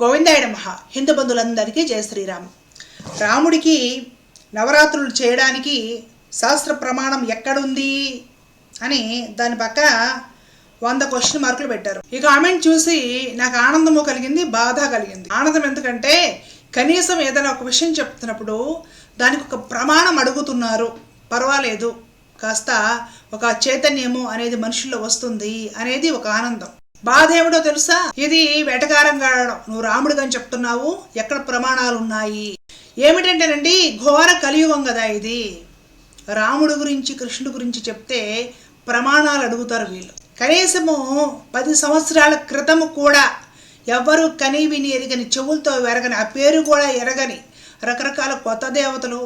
గోవిందాయ మహా హిందూ బంధువులందరికీ జయ శ్రీరామ్. రాముడికి నవరాత్రులు చేయడానికి శాస్త్ర ప్రమాణం ఎక్కడుంది అని దాని పక్క వంద క్వశ్చన్ మార్కులు పెట్టారు. ఈ కామెంట్ చూసి నాకు ఆనందము కలిగింది బాధ కలిగింది. ఆనందం ఎందుకంటే కనీసం ఏదైనా ఒక విషయం చెప్తున్నప్పుడు దానికి ఒక ప్రమాణం అడుగుతున్నారు. పర్వాలేదు కాస్త ఒక చైతన్యము అనేది మనుషుల్లో వస్తుంది అనేది ఒక ఆనందం. బాధ ఏమిటో తెలుసా? ఇది వేటగారం కాడడం నువ్వు రాముడిగా చెప్తున్నావు. ఎక్కడ ప్రమాణాలు ఉన్నాయి ఏమిటంటేనండి ఘోర కలియుగం కదా ఇది. రాముడు గురించి కృష్ణుడి గురించి చెప్తే ప్రమాణాలు అడుగుతారు వీళ్ళు. కనీసము పది సంవత్సరాల క్రితము కూడా ఎవ్వరు కని విని ఎరగని చెవులతో ఎరగని ఆ పేరు కూడా ఎరగని రకరకాల కొత్త దేవతలు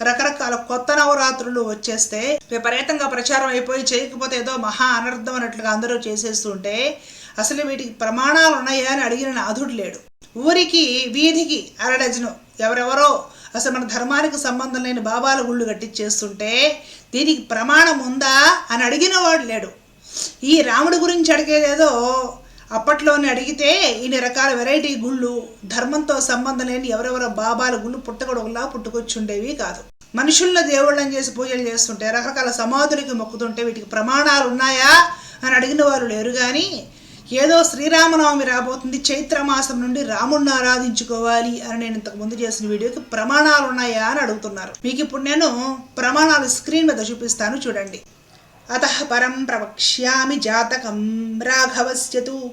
రకరకాల కొత్త నవరాత్రులు వచ్చేస్తే విపరీతంగా ప్రచారం అయిపోయి చేయకపోతే ఏదో మహా అనర్థం అన్నట్లుగా అందరూ చేసేస్తుంటే అసలు వీటికి ప్రమాణాలు ఉన్నాయా అని అడిగిన నాథుడు లేడు. ఊరికి వీధికి అరడజను ఎవరెవరో అసలు మన ధర్మానికి సంబంధం లేని బాబాల గుళ్ళు కట్టించేస్తుంటే దీనికి ప్రమాణం ఉందా అని అడిగిన వాడు లేడు. ఈ రాముడి గురించి అడిగేదేదో అప్పట్లోనే అడిగితే ఇన్ని రకాల వెరైటీ గుళ్ళు ధర్మంతో సంబంధం లేని ఎవరెవరో బాబాల గుళ్ళు పుట్టగొడవలా పుట్టుకొచ్చుండేవి కాదు. మనుషుల్లో దేవుళ్ళని చేసి పూజలు చేస్తుంటే రకరకాల సమాధులకి మొక్కుతుంటే వీటికి ప్రమాణాలు ఉన్నాయా అని అడిగిన వారు లేరు కానీ ఏదో శ్రీరామనవమి రాబోతుంది చైత్రమాసం నుండి రాముడిని ఆరాధించుకోవాలి అని నేను ఇంతకు ముందు చేసిన వీడియోకి ప్రమాణాలు ఉన్నాయా అని అడుగుతున్నారు. మీకు ఇప్పుడు నేను ప్రమాణాలు స్క్రీన్ మీద చూపిస్తాను చూడండి. అత పరం ప్రవక్ష్యామి జాతకం రాఘవస్య తు.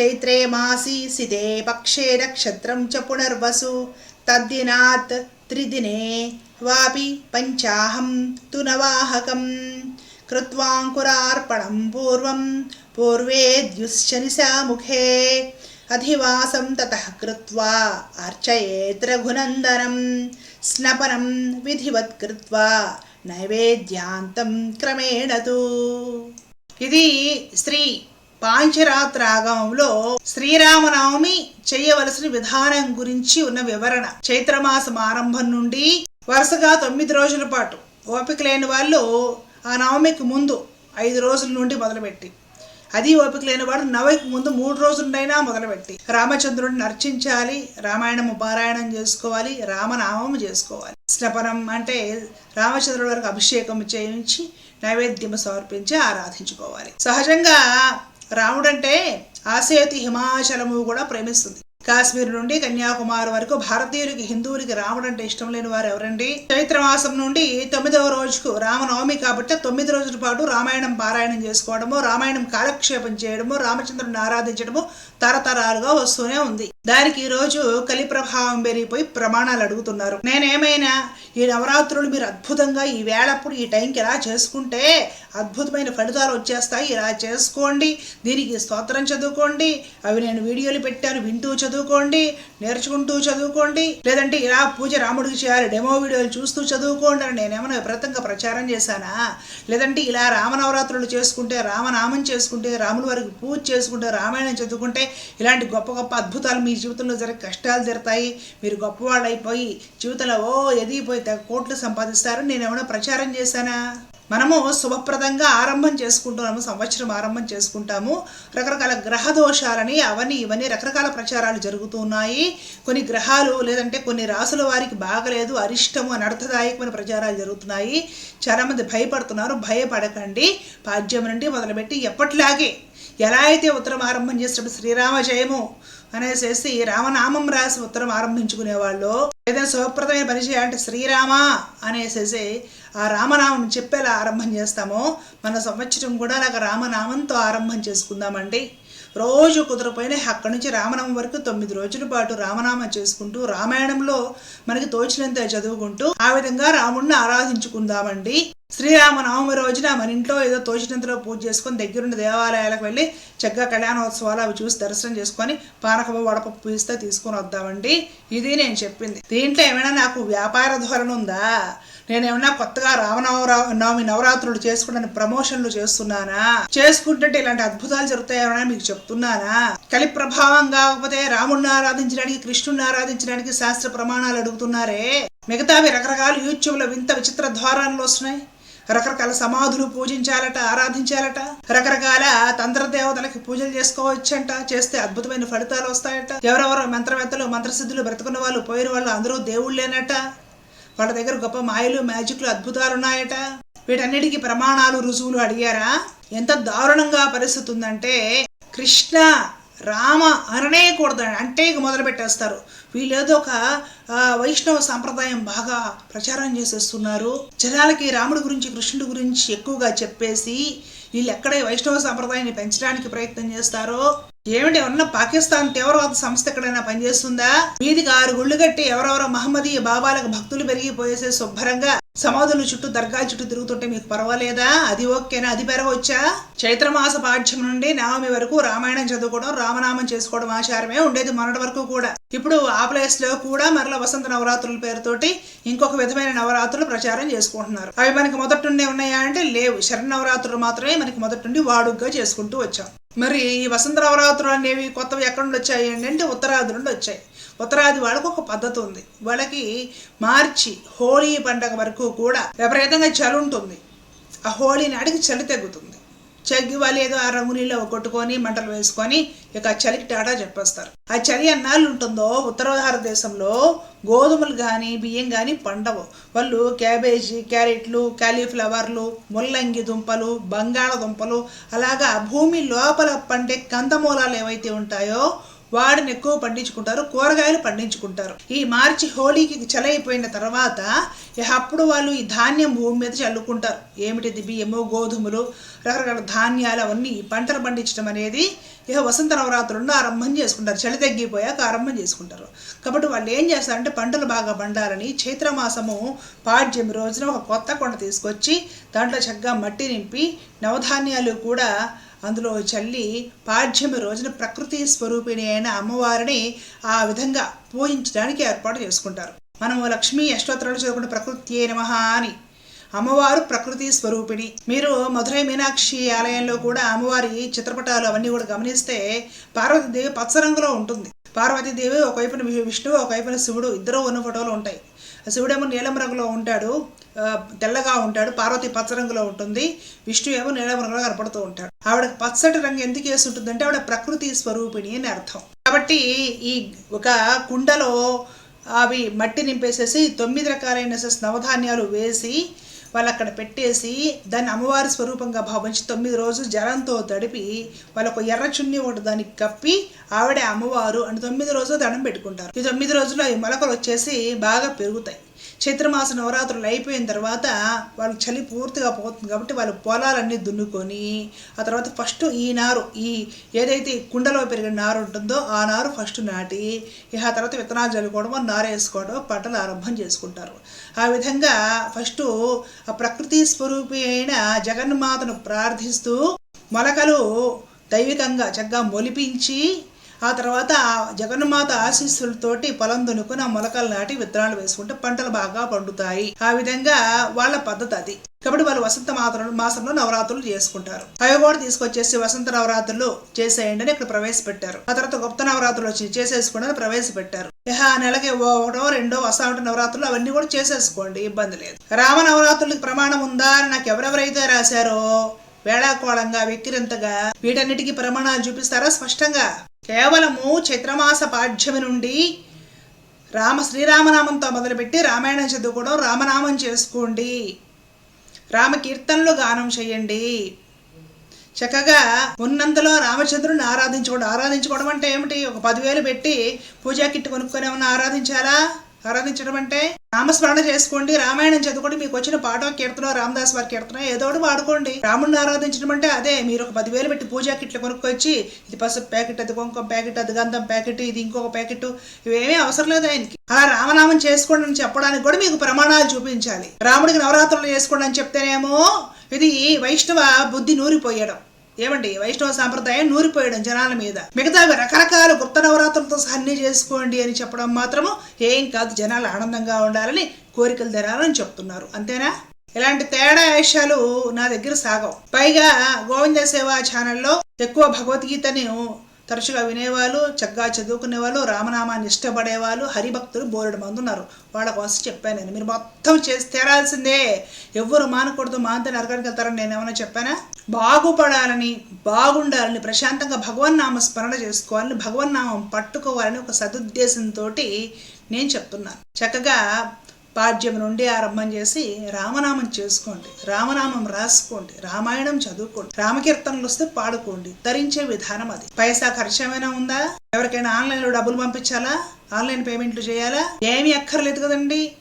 చైత్రే మాసి సితే పక్షే నక్షత్రం చ పునర్వసు. తద్దినాత్ త్రిదినే వాపి పంచాహం తు నవాహకం. కృత్వాంకురార్పణం పూర్వం పూర్వేద్యుశ్చనిశాముఖే అధివాసం తతః కృత్వా అర్చయేత్ రఘునందనం స్నపనం విధివత్ కృత్వా నైవేద్యాంతం క్రమేణ తు ఇది శ్రీ పాంచరాత్రాగమంలో శ్రీరామనవమి చేయవలసిన విధానం గురించి ఉన్న వివరణ. చైత్రమాసం ఆరంభం నుండి వరుసగా తొమ్మిది రోజుల పాటు ఓపిక లేని వాళ్ళు ఆ నవమికి ముందు ఐదు రోజుల నుండి మొదలుపెట్టి. అది ఓపిక లేని వాడు నవమికి ముందు మూడు రోజులైనా మొదలుపెట్టి. రామచంద్రుడిని అర్చించాలి రామాయణము పారాయణం చేసుకోవాలి రామనామము చేసుకోవాలి. స్నపనం అంటే రామచంద్రుడి వరకు అభిషేకం చేయించి నైవేద్యం సమర్పించి ఆరాధించుకోవాలి. సహజంగా రాముడంటే ఆసేతి హిమాచలము కూడా ప్రేమిస్తుంది. కాశ్మీర్ నుండి కన్యాకుమారి వరకు భారతీయులకి హిందువులకి రావడం అంటే ఇష్టం లేని వారు ఎవరండి? చైత్ర మాసం నుండి తొమ్మిదవ రోజుకు రామనవమి కాబట్టి తొమ్మిది రోజుల పాటు రామాయణం పారాయణం చేసుకోవడము రామాయణం కాలక్షేపం చేయడము రామచంద్రుడిని ఆరాధించడము తరతరాలుగా వస్తూనే ఉంది. దానికి ఈరోజు రోజు కలి ప్రభావం పెరిగిపోయి ప్రమాణాలు అడుగుతున్నారు. నేనేమైనా ఈ నవరాత్రులు మీరు అద్భుతంగా ఈ వేళప్పుడు ఈ టైంకి ఎలా చేసుకుంటే అద్భుతమైన ఫలితాలు వచ్చేస్తాయి. ఇలా చేసుకోండి. దీనికి స్తోత్రం చదువుకోండి. అవి నేను వీడియోలు పెట్టాను వింటూ చదువుకోండి నేర్చుకుంటూ చదువుకోండి. లేదంటే ఇలా పూజ రాముడికి చేయాలి డెమో వీడియోలు చూస్తూ చదువుకోండి అని నేనేమైనా విపరీతంగా ప్రచారం చేశానా? లేదంటే ఇలా రామనవరాత్రులు చేసుకుంటే రామనామం చేసుకుంటే రాముల వారికి పూజ చేసుకుంటే రామాయణం చదువుకుంటే ఇలాంటి గొప్ప గొప్ప అద్భుతాలు మీ మీ జీవితంలో జరిగే కష్టాలు తీరుతాయి మీరు గొప్పవాళ్ళు అయిపోయి జీవితంలో ఓ ఎదిగిపోయి కోట్లు సంపాదిస్తారు నేను ఏమైనా ప్రచారం చేశానా? మనము శుభప్రదంగా ఆరంభం చేసుకుంటున్నాము సంవత్సరం ఆరంభం చేసుకుంటాము. రకరకాల గ్రహ దోషాలని అవన్నీ ఇవన్నీ రకరకాల ప్రచారాలు జరుగుతున్నాయి కొన్ని గ్రహాలు లేదంటే కొన్ని రాసుల వారికి బాగలేదు అరిష్టము అని అర్థదాయకమైన ప్రచారాలు జరుగుతున్నాయి. చాలామంది భయపడుతున్నారు భయపడకండి. పాద్యం నుండి మొదలుపెట్టి ఎప్పటిలాగే ఎలా అయితే ఉత్తరం ఆరంభం చేసినప్పుడు శ్రీరామ జయము అనేసేసి రామనామం రాసి ఉత్తరం ఆరంభించుకునేవాళ్ళు. ఏదైనా శుభప్రదమైన పని చేయాలంటే శ్రీరామ అనేసేసి ఆ రామనామం చెప్పేలా ఆరంభం చేస్తామో. మన సంవత్సరం కూడా అలాగ రామనామంతో ఆరంభం చేసుకుందామండి. రోజు కుదరపోయిన అక్కడి నుంచి రామనామం వరకు తొమ్మిది రోజుల పాటు రామనామం చేసుకుంటూ రామాయణంలో మనకి తోచినంత చదువుకుంటూ ఆ విధంగా రాముడిని ఆరాధించుకుందామండి. శ్రీరామనవమి రోజున మన ఇంట్లో ఏదో తోచినంతలో పూజ చేసుకొని దగ్గరున్న దేవాలయాలకు వెళ్ళి చక్కగా కళ్యాణోత్సవాలు అవి చూసి దర్శనం చేసుకొని పానకము వడపప్పు ఇస్తే తీసుకొని వద్దామండి. ఇది నేను చెప్పింది. దీంట్లో ఏమైనా నాకు వ్యాపార ధోరణి ఉందా? నేను ఏమన్నా కొత్తగా రామనవరా నవమి నవరాత్రులు చేసుకుంటాను ప్రమోషన్లు చేస్తున్నానా? చేసుకుంటుంటే ఇలాంటి అద్భుతాలు జరుగుతాయని మీకు చెప్తున్నానా? కలి ప్రభావం కాకపోతే రాముడిని ఆరాధించడానికి కృష్ణుడిని ఆరాధించడానికి శాస్త్ర ప్రమాణాలు అడుగుతున్నారే? మిగతావి రకరకాల యూట్యూబ్లో వింత విచిత్ర ద్వారాలు వస్తున్నాయి. రకరకాల సమాధులు పూజించాలట ఆరాధించాలట. రకరకాల తంత్ర దేవతలకి పూజలు చేసుకోవచ్చంట. చేస్తే అద్భుతమైన ఫలితాలు వస్తాయట. ఎవరెవరో మంత్రవేత్తలు మంత్రసిద్ధులు బ్రతుకున్న వాళ్ళు పోయిన వాళ్ళు అందరూ దేవుళ్ళేనట. వాళ్ళ దగ్గర గొప్ప మాయలు మ్యాజిక్లు అద్భుతాలు ఉన్నాయట వీటన్నిటికీ ప్రమాణాలు రుజువులు అడిగారా? ఎంత దారుణంగా పరిస్థితి ఉందంటే కృష్ణ రామ అననేయకూడదు అంటే ఇక మొదలు పెట్టేస్తారు. వీళ్ళు ఏదో ఒక వైష్ణవ సాంప్రదాయం బాగా ప్రచారం చేసేస్తున్నారు. జనాలకి రాముడి గురించి కృష్ణుడి గురించి ఎక్కువగా చెప్పేసి వీళ్ళు ఎక్కడే వైష్ణవ సాంప్రదాయాన్ని పెంచడానికి ప్రయత్నం చేస్తారో ఏమిటి ఉన్న పాకిస్తాన్ తీవ్రవాద సంస్థ ఎక్కడైనా పనిచేస్తుందా? వీధికి ఆరు గుళ్ళు కట్టి ఎవరెవరో మహమ్మదీయ బాబాలకు భక్తులు పెరిగిపోయేసే శుభ్రంగా సమాధుల చుట్టూ దర్గాల చుట్టూ తిరుగుతుంటే మీకు పర్వాలేదా? అది ఓకేనా? అది పెరగవచ్చా చైత్రమాస పాఠ్యం నుండి నవమి వరకు రామాయణం చదువుకోవడం రామనామం చేసుకోవడం ఆచారమే ఉండేది మొన్నటి వరకు కూడా. ఇప్పుడు ఆ ప్లేస్లో కూడా మరల వసంత నవరాత్రుల పేరుతోటి ఇంకొక విధమైన నవరాత్రులు ప్రచారం చేసుకుంటున్నారు. అవి మనకి మొదటి నుండి ఉన్నాయా అంటే లేవు. శరణవరాత్రులు మాత్రమే మనకి మొదటి నుండి వాడుగ్గా చేసుకుంటూ వచ్చాం. మరి ఈ వసంత నవరాత్రులు అనేవి కొత్తవి ఎక్కడి నుండి వచ్చాయి అంటే ఉత్తరాది నుండి వచ్చాయి. ఉత్తరాది వాళ్ళకు ఒక పద్ధతి ఉంది. వాళ్ళకి మార్చి హోలీ పండగ వరకు కూడా విపరీతంగా చలి ఉంటుంది ఆ హోలీ నాటికి చలి తగ్గుతుంది చగ్గి వాళ్ళు ఏదో ఆ రంగు నీళ్ళు కొట్టుకొని మంటలు వేసుకొని ఇక చలికి టాటా చెప్పేస్తారు. ఆ చలి అన్నాళ్ళు ఉంటుందో ఉత్తర భారతదేశంలో గోధుమలు కానీ బియ్యం కానీ పండవు. వాళ్ళు క్యాబేజీ క్యారెట్లు క్యాలీఫ్లవర్లు ముల్లంగి దుంపలు బంగాళదుంపలు అలాగా భూమి లోపల పండే కందమూలాలు ఏవైతే ఉంటాయో వాడిని ఎక్కువ పండించుకుంటారు కూరగాయలు పండించుకుంటారు. ఈ మార్చి హోలీకి చలైపోయిన తర్వాత అప్పుడు వాళ్ళు ఈ ధాన్యం భూమి మీద చల్లుకుంటారు. ఏమిటిది బియ్యము గోధుమలు రకరకాల ధాన్యాలు అవన్నీ ఈ పంటలు పండించడం అనేది ఇక వసంత నవరాత్రులను ఆరంభం చేసుకుంటారు. చలి తగ్గిపోయాక ఆరంభం చేసుకుంటారు. కాబట్టి వాళ్ళు ఏం చేస్తారంటే పంటలు బాగా పండాలని చైత్రమాసము పాడ్యమి రోజున ఒక కొత్త కొండ తీసుకొచ్చి దాంట్లో చక్కగా మట్టి నింపి నవధాన్యాలు కూడా అందులో చల్లి పాడ్యమి రోజున ప్రకృతి స్వరూపిణి అయిన అమ్మవారిని ఆ విధంగా పూజించడానికి ఏర్పాటు చేసుకుంటారు. మనము లక్ష్మీ అష్టోత్తరాలు చదువుకున్న ప్రకృతి నమ అని అమ్మవారు ప్రకృతి స్వరూపిణి. మీరు మధురై మీనాక్షి ఆలయంలో కూడా అమ్మవారి చిత్రపటాలు అవన్నీ కూడా గమనిస్తే పార్వతీదేవి పచ్చ రంగులో ఉంటుంది. పార్వతీదేవి ఒకవైపున విష్ణువు ఒకవైపున శివుడు ఇద్దరు ఉన్న ఫోటోలు ఉంటాయి. శివుడేమో నీలం రంగులో ఉంటాడు తెల్లగా ఉంటాడు పార్వతి పచ్చ రంగులో ఉంటుంది విష్ణు ఏమో నీలం రంగులో కనపడుతూ ఉంటాడు. ఆవిడ పచ్చటి రంగు ఎందుకు వేసి ఉంటుందంటే ఆవిడ ప్రకృతి స్వరూపిణి అని అర్థం. కాబట్టి ఈ ఒక కుండలో అవి మట్టి నింపేసేసి తొమ్మిది రకాలైన నవధాన్యాలు వేసి వాళ్ళు అక్కడ పెట్టేసి దాన్ని అమ్మవారి స్వరూపంగా భావించి తొమ్మిది రోజులు జలంతో తడిపి వాళ్ళకు ఎర్ర చున్ని ఒకటి దానికి కప్పి ఆవిడే అమ్మవారు అని తొమ్మిది రోజులు దండం పెట్టుకుంటారు. ఈ తొమ్మిది రోజులు ఈ మొలకలు వచ్చేసి బాగా పెరుగుతాయి. చైత్రమాస నవరాత్రులు అయిపోయిన తర్వాత వాళ్ళు చలి పూర్తిగా పోతుంది కాబట్టి వాళ్ళు పొలాలన్నీ దున్నుకొని ఆ తర్వాత ఫస్ట్ ఈ నారు ఈ ఏదైతే కుండలో పెరిగిన నారు ఉంటుందో ఆ నారు ఫస్ట్ నాటి ఇక ఆ తర్వాత విత్తనాలు చల్లుకోవడమో నారు వేసుకోవడం పంటలు ఆరంభం చేసుకుంటారు. ఆ విధంగా ఫస్ట్ ఆ ప్రకృతి స్వరూపి అయిన జగన్మాతను ప్రార్థిస్తూ మొలకలు దైవికంగా చక్కగా మొలిపించి ఆ తర్వాత జగన్మాత ఆశీస్సులతోటి పొలం దున్నుకుని ఆ మొలకలు నాటి విత్తనాలు వేసుకుంటే పంటలు బాగా పండుతాయి. ఆ విధంగా వాళ్ళ పద్ధతి అది. కాబట్టి వాళ్ళు వసంత మాత్రం మాసంలో నవరాత్రులు చేసుకుంటారు. అవి కూడా తీసుకొచ్చేసి వసంత నవరాత్రులు చేసేయండి అని ఇక్కడ ప్రవేశపెట్టారు. ఆ తర్వాత గుప్త నవరాత్రులు వచ్చి చేసేసుకోండి ప్రవేశపెట్టారు. ఇహ ఆ నెలకి ఒకటో రెండో వసాంట నవరాత్రులు అవన్నీ కూడా చేసేసుకోండి ఇబ్బంది లేదు. రామ నవరాత్రులకి ప్రమాణం ఉందా అని నాకు ఎవరెవరైతే రాశారో వేళాకోళంగా వ్యక్తిరంతగా వీటన్నిటికీ ప్రమాణాలు చూపిస్తారా? స్పష్టంగా. కేవలము చైత్రమాస పాఠ్యమి నుండి రామ శ్రీరామనామంతో మొదలుపెట్టి రామాయణం చదువుకోవడం రామనామం చేసుకోండి. రామ కీర్తనలు గానం చేయండి. చక్కగా ఉన్నంతలో రామచంద్రుని ఆరాధించుకోవడం ఆరాధించుకోవడం అంటే ఏమిటి? ఒక పదివేలు పెట్టి పూజా కిట్ కొనుక్కొని ఏమన్నా ఆరాధించాలా ఆరాధించడం అంటే నామస్మరణ చేసుకోండి. రామాయణం చదువుకోండి. మీకు వచ్చిన పాట కీర్తన రామదాస్ వారి కీర్తన ఏదో వాడుకోండి. రాముడిని ఆరాధించడం అంటే అదే. మీరు ఒక పదివేలు పెట్టి పూజా కిట్లు కొనుక్కొచ్చి ఇది పసుపు ప్యాకెట్ అది కుంకుమ ప్యాకెట్ అది గంధం ప్యాకెట్ ఇది ఇంకొక ప్యాకెట్ ఇవేమీ అవసరం లేదు ఆయనకి. అలా రామనామం చేసుకోండి అని చెప్పడానికి కూడా మీకు ప్రమాణాలు చూపించాలి. రాముడికి నవరాత్రులు చేసుకోండి అని చెప్తేనేమో ఇది వైష్ణవ బుద్ధి నూరిపోయడం. ఏమండి? వైష్ణవ సాంప్రదాయం నూరిపోయడం జనాల మీద. మిగతావి రకరకాల గుప్త నవరాత్రులతో అన్ని చేసుకోండి అని చెప్పడం మాత్రము ఏం కాదు. జనాలు ఆనందంగా ఉండాలని కోరికలు తెరాలని చెప్తున్నారు. అంతేనా? ఇలాంటి తేడా విషయాలు నా దగ్గర సాగవు. పైగా గోవింద సేవ ఛానల్లో ఎక్కువ భగవద్గీతని తరచుగా వినేవాళ్ళు చక్కగా చదువుకునే వాళ్ళు రామనామాన్ని ఇష్టపడేవాళ్ళు హరిభక్తులు బోరెడు మంది ఉన్నారు. వాళ్ళ కోసం చెప్పాను నేను. మీరు మొత్తం చేసి తేరాల్సిందే. ఎవ్వరు మానకూడదు మాంత నరకానికి వెళ్తారని నేను ఏమైనా చెప్పానా? బాగుపడాలని బాగుండాలని ప్రశాంతంగా భగవన్నామ స్మరణ చేసుకోవాలని భగవన్నామం పట్టుకోవాలని ఒక సదుద్దేశంతో నేను చెప్తున్నాను. చక్కగా పాడ్యం నుండి ఆరంభం చేసి రామనామం చేసుకోండి. రామనామం రాసుకోండి. రామాయణం చదువుకోండి. రామకీర్తనలు వస్తే పాడుకోండి. ధరించే విధానం అది. పైసా ఖర్చు ఏమైనా ఉందా? ఎవరికైనా ఆన్లైన్లో డబ్బులు పంపించాలా? ఆన్లైన్ పేమెంట్లు చేయాలా? ఏమీ అక్కర్లేదు కదండి.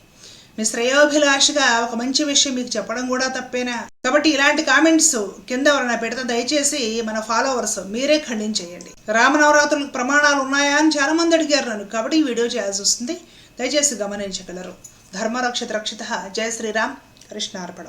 మీ శ్రేయోభిలాషగా ఒక మంచి విషయం మీకు చెప్పడం కూడా తప్పేనా? కాబట్టి ఇలాంటి కామెంట్స్ కింద ఎవరైనా పెడితే దయచేసి మన ఫాలోవర్స్ మీరే ఖండించేయండి. రామనవరాత్రులకు ప్రమాణాలు ఉన్నాయా అని చాలా మంది అడిగారు నన్ను. కాబట్టి ఈ వీడియో చేయాల్సి వస్తుంది. దయచేసి గమనించగలరు. ధర్మరక్షిత రక్షిత జయ శ్రీరామ్ కృష్ణార్పణ